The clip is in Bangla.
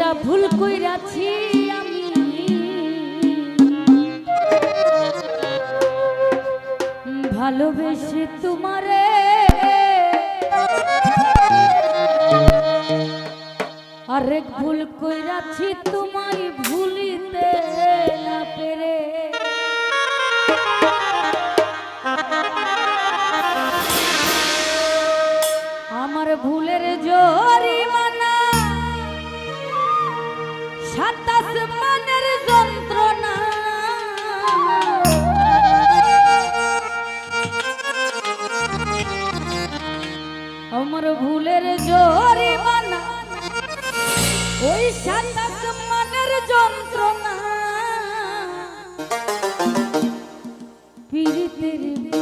একটা ভুল কইরাছি আমি। ভালোবেসে তোমারে আরেক ভুল কইরাছি তোমার baby, baby.